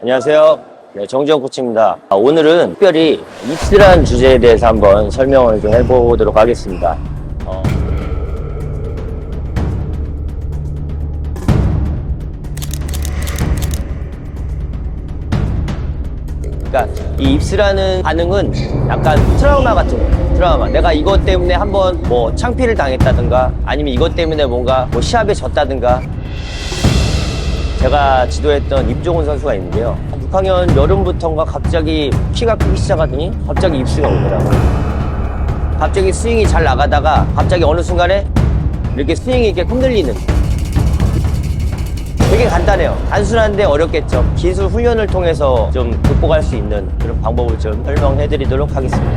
안녕하세요. 네, 정지영 코치입니다. 아, 오늘은 특별히 입스라는 주제에 대해서 한번 설명을 좀 해보도록 하겠습니다. 어, 그러니까 이 입스라는 반응은 약간 트라우마 같은 거예요. 트라우마. 내가 이것 때문에 한번 뭐 창피를 당했다든가 아니면 이것 때문에 뭔가 뭐 시합에 졌다든가 제가 지도했던 임종훈 선수가 있는데요. 한 6학년 여름부터인가 갑자기 키가 크기 시작하더니 갑자기 입수가 오더라고요. 갑자기 스윙이 잘 나가다가 갑자기 어느 순간에 이렇게 스윙이 이렇게 흔들리는 되게 간단해요. 단순한데 어렵겠죠. 기술 훈련을 통해서 좀 극복할 수 있는 그런 방법을 좀 설명해 드리도록 하겠습니다.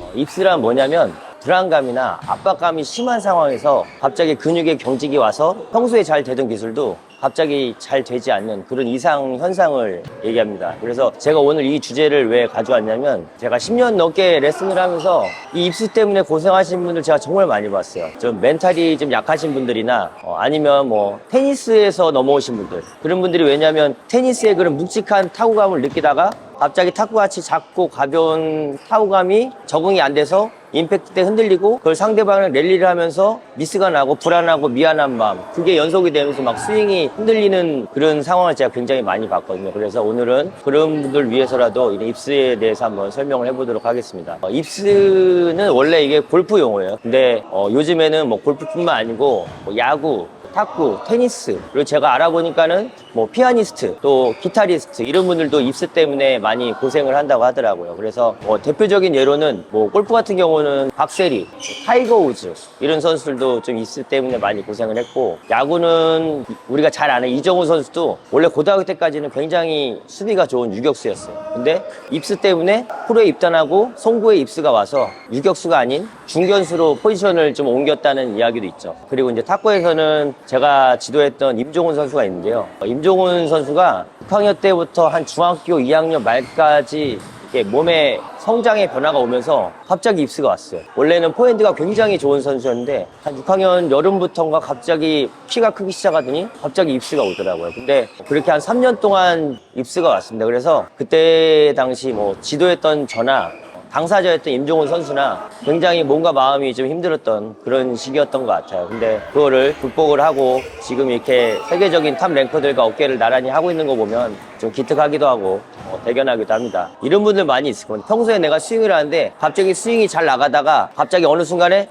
어, 입스란 뭐냐면 불안감이나 압박감이 심한 상황에서 갑자기 근육의 경직이 와서 평소에 잘 되던 기술도 갑자기 잘 되지 않는 그런 이상 현상을 얘기합니다. 그래서 제가 오늘 이 주제를 왜 가져왔냐면 제가 10년 넘게 레슨을 하면서 이 입수 때문에 고생하신 분들 제가 정말 많이 봤어요. 좀 멘탈이 좀 약하신 분들이나 어, 아니면 뭐 테니스에서 넘어오신 분들 그런 분들이 왜냐하면 테니스의 그런 묵직한 타구감을 느끼다가 갑자기 탁구같이 작고 가벼운 타구감이 적응이 안 돼서 임팩트 때 흔들리고 그걸 상대방을 랠리를 하면서 미스가 나고 불안하고 미안한 마음 그게 연속이 되면서 막 스윙이 흔들리는 그런 상황을 제가 굉장히 많이 봤거든요. 그래서 오늘은 그런 분들 위해서라도 이 입스에 대해서 한번 설명을 해보도록 하겠습니다. 어, 입스는 원래 이게 골프 용어예요. 근데 어, 요즘에는 뭐 골프뿐만 아니고 뭐 야구 탁구, 테니스, 그리고 제가 알아보니까는 뭐 피아니스트, 또 기타리스트 이런 분들도 입스 때문에 많이 고생을 한다고 하더라고요. 그래서 뭐 대표적인 예로는 뭐 골프 같은 경우는 박세리, 타이거 우즈 이런 선수들도 좀 입스 때문에 많이 고생을 했고 야구는 우리가 잘 아는 이정우 선수도 원래 고등학교 때까지는 굉장히 수비가 좋은 유격수였어요. 근데 입스 때문에 프로에 입단하고 송구에 입스가 와서 유격수가 아닌 중견수로 포지션을 좀 옮겼다는 이야기도 있죠. 그리고 이제 탁구에서는 제가 지도했던 임종훈 선수가 있는데요. 어, 임종훈 선수가 6학년 때부터 한 중학교 2학년 말까지 몸에 성장의 변화가 오면서 갑자기 입스가 왔어요. 원래는 포핸드가 굉장히 좋은 선수였는데 한 6학년 여름부터인가 갑자기 키가 크기 시작하더니 갑자기 입스가 오더라고요. 근데 그렇게 한 3년 동안 입스가 왔습니다. 그래서 그때 당시 뭐 지도했던 저나 당사자였던 임종훈 선수나 굉장히 몸과 마음이 좀 힘들었던 그런 시기였던 것 같아요. 근데 그거를 극복을 하고 지금 이렇게 세계적인 탑 랭커들과 어깨를 나란히 하고 있는 거 보면 좀 기특하기도 하고 어, 대견하기도 합니다. 이런 분들 많이 있을 겁니다. 평소에 내가 스윙을 하는데 갑자기 스윙이 잘 나가다가 갑자기 어느 순간에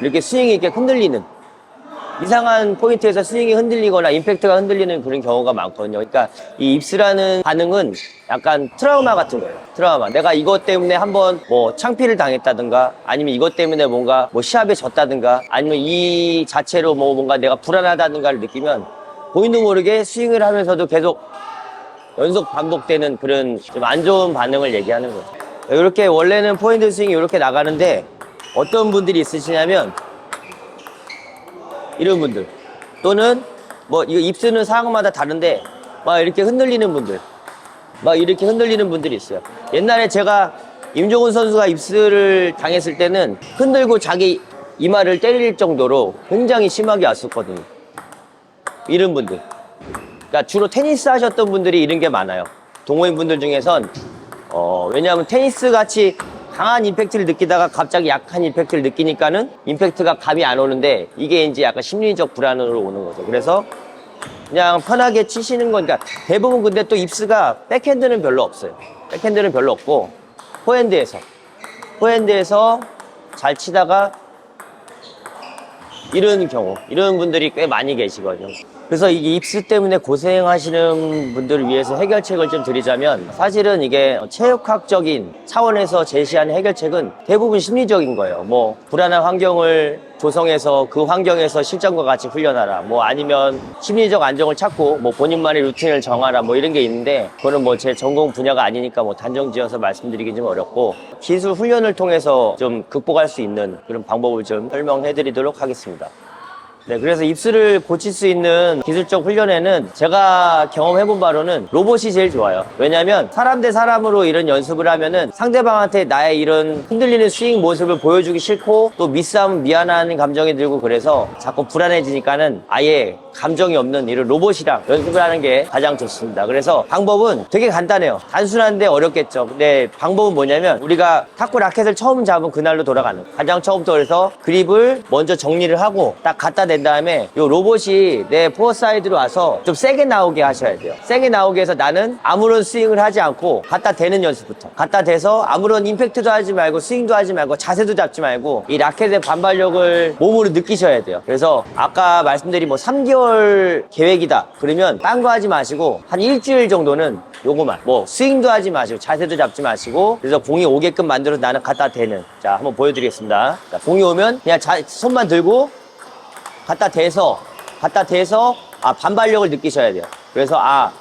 이렇게 스윙이 이렇게 흔들리는 이상한 포인트에서 스윙이 흔들리거나 임팩트가 흔들리는 그런 경우가 많거든요. 그러니까 이 입스라는 반응은 약간 트라우마 같은 거예요. 트라우마. 내가 이것 때문에 한번 뭐 창피를 당했다든가 아니면 이것 때문에 뭔가 뭐 시합에 졌다든가 아니면 이 자체로 뭐 뭔가 내가 불안하다든가를 느끼면 보이도 모르게 스윙을 하면서도 계속 연속 반복되는 그런 좀 안 좋은 반응을 얘기하는 거죠. 이렇게 원래는 포인트 스윙이 이렇게 나가는데 어떤 분들이 있으시냐면 이런 분들. 또는 뭐 이거 입쓰는 상황마다 다른데 막 이렇게 흔들리는 분들. 막 이렇게 흔들리는 분들이 있어요. 옛날에 제가 임종훈 선수가 입스를 당했을 때는 흔들고 자기 이마를 때릴 정도로 굉장히 심하게 왔었거든요. 이런 분들. 그러니까 주로 테니스 하셨던 분들이 이런 게 많아요. 동호인 분들 중에선. 어, 왜냐하면 테니스 같이 강한 임팩트를 느끼다가 갑자기 약한 임팩트를 느끼니까는 임팩트가 감이 안 오는데 이게 이제 약간 심리적 불안으로 오는 거죠. 그래서 그냥 편하게 치시는 거니까 대부분 근데 또 입스가 백핸드는 별로 없어요. 백핸드는 별로 없고 포핸드에서 포핸드에서 잘 치다가 이런 경우 이런 분들이 꽤 많이 계시거든요. 그래서 이게 입스 때문에 고생하시는 분들을 위해서 해결책을 좀 드리자면 사실은 이게 체육학적인 차원에서 제시하는 해결책은 대부분 심리적인 거예요. 뭐 불안한 환경을 조성해서 그 환경에서 실전과 같이 훈련하라. 뭐 아니면 심리적 안정을 찾고 뭐 본인만의 루틴을 정하라. 뭐 이런 게 있는데 그거는 뭐 제 전공 분야가 아니니까 뭐 단정 지어서 말씀드리기 좀 어렵고 기술 훈련을 통해서 좀 극복할 수 있는 그런 방법을 좀 설명해 드리도록 하겠습니다. 네, 그래서 입술을 고칠 수 있는 기술적 훈련에는 제가 경험해본 바로는 로봇이 제일 좋아요. 왜냐면 사람 대 사람으로 이런 연습을 하면은 상대방한테 나의 이런 흔들리는 스윙 모습을 보여주기 싫고 또 미스하면 미안한 감정이 들고 그래서 자꾸 불안해지니까는 아예 감정이 없는 이런 로봇이랑 연습을 하는 게 가장 좋습니다. 그래서 방법은 되게 간단해요. 단순한데 어렵겠죠. 근데 방법은 뭐냐면 우리가 탁구 라켓을 처음 잡은 그날로 돌아가는. 가장 처음부터 그래서 그립을 먼저 정리를 하고 딱 갖다 댄 다음에 이 로봇이 내 포어 사이드로 와서 좀 세게 나오게 하셔야 돼요. 세게 나오게 해서 나는 아무런 스윙을 하지 않고 갖다 대는 연습부터. 갖다 대서 아무런 임팩트도 하지 말고 스윙도 하지 말고 자세도 잡지 말고 이 라켓의 반발력을 몸으로 느끼셔야 돼요. 그래서 아까 말씀드린 뭐 3개월 계획이다. 그러면 딴 거 하지 마시고 한 일주일 정도는 요거만 뭐 스윙도 하지 마시고 자세도 잡지 마시고 그래서 공이 오게끔 만들어 나는 갖다 대는 자 한번 보여드리겠습니다. 자, 공이 오면 그냥 자- 손만 들고 갖다 대서 갖다 대서 아 반발력을 느끼셔야 돼요. 그래서 아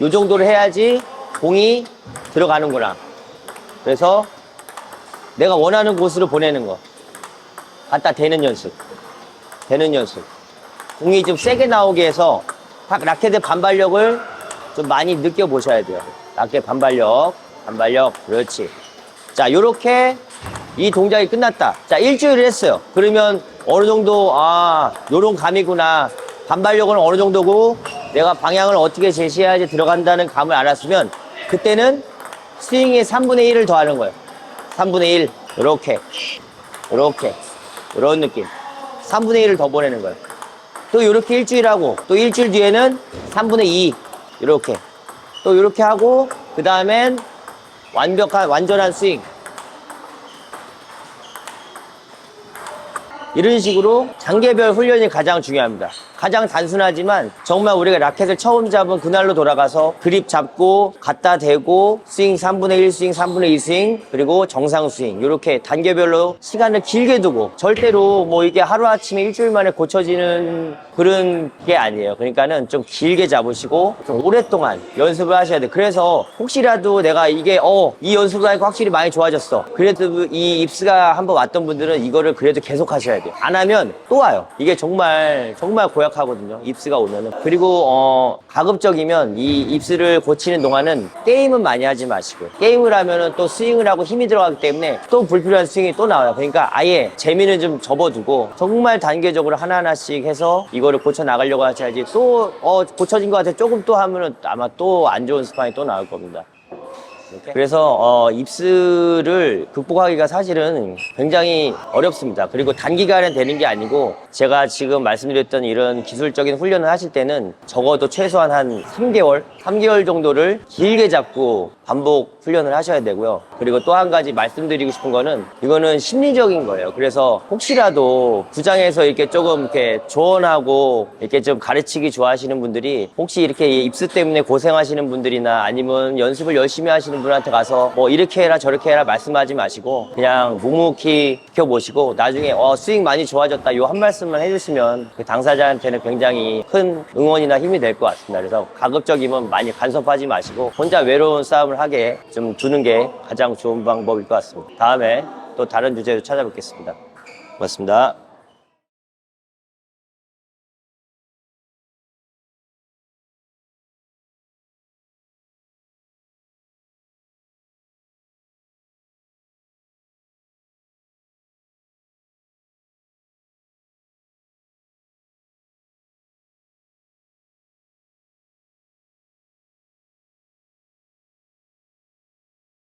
요 정도를 해야지 공이 들어가는구나. 그래서 내가 원하는 곳으로 보내는 거. 갖다 대는 연습. 대는 연습. 공이 좀 세게 나오게 해서 딱 라켓의 반발력을 좀 많이 느껴보셔야 돼요. 라켓 반발력, 반발력, 그렇지. 자, 요렇게 이 동작이 끝났다. 자, 일주일을 했어요. 그러면 어느 정도, 아, 요런 감이구나. 반발력은 어느 정도고, 내가 방향을 어떻게 제시해야지 들어간다는 감을 알았으면, 그때는 스윙의 3분의 1을 더하는 거예요. 3분의 1. 요렇게. 요렇게. 요런 느낌. 3분의 1을 더 보내는 거예요. 또 이렇게 일주일 하고 또 일주일 뒤에는 3분의 2 이렇게 또 이렇게 하고 그 다음엔 완벽한 완전한 스윙 이런 식으로 단계별 훈련이 가장 중요합니다. 가장 단순하지만 정말 우리가 라켓을 처음 잡은 그날로 돌아가서 그립 잡고 갖다 대고 스윙 3분의 1 스윙 3분의 2 스윙 그리고 정상 스윙 이렇게 단계별로 시간을 길게 두고 절대로 뭐 이게 하루아침에 일주일 만에 고쳐지는 그런 게 아니에요. 그러니까는 좀 길게 잡으시고 좀 오랫동안 연습을 하셔야 돼요. 그래서 혹시라도 내가 이게 어 이 연습을 하니까 확실히 많이 좋아졌어. 그래도 이 입스가 한번 왔던 분들은 이거를 그래도 계속 하셔야 돼요. 안 하면 또 와요. 이게 정말 정말 고약 하거든요. 입스가 오면은 그리고 어 가급적이면 이 입스를 고치는 동안은 게임은 많이 하지 마시고 게임을 하면은 또 스윙을 하고 힘이 들어가기 때문에 또 불필요한 스윙이 또 나와요. 그러니까 아예 재미는 좀 접어두고 정말 단계적으로 하나하나씩 해서 이거를 고쳐 나가려고 하셔야지 또 어 고쳐진 것 같아 조금 또 하면은 아마 또 안 좋은 습관이 또 나올 겁니다. 그래서 어, 입술을 극복하기가 사실은 굉장히 어렵습니다. 그리고 단기간에 되는 게 아니고 제가 지금 말씀드렸던 이런 기술적인 훈련을 하실 때는 적어도 최소한 한 3개월, 3개월 정도를 길게 잡고 반복 훈련을 하셔야 되고요. 그리고 또 한 가지 말씀드리고 싶은 거는 이거는 심리적인 거예요. 그래서 혹시라도 구장에서 이렇게 조금 이렇게 조언하고 이렇게 좀 가르치기 좋아하시는 분들이 혹시 이렇게 입수 때문에 고생하시는 분들이나 아니면 연습을 열심히 하시는 분한테 가서 뭐 이렇게 해라 저렇게 해라 말씀하지 마시고 그냥 묵묵히 지켜보시고 나중에 어 스윙 많이 좋아졌다 요 한 말씀만 해주시면 그 당사자한테는 굉장히 큰 응원이나 힘이 될 것 같습니다. 그래서 가급적이면 많이 간섭하지 마시고 혼자 외로운 싸움을 하게 좀 두는 게 가장 좋은 방법일 것 같습니다. 다음에 또 다른 주제로 찾아뵙겠습니다. 고맙습니다.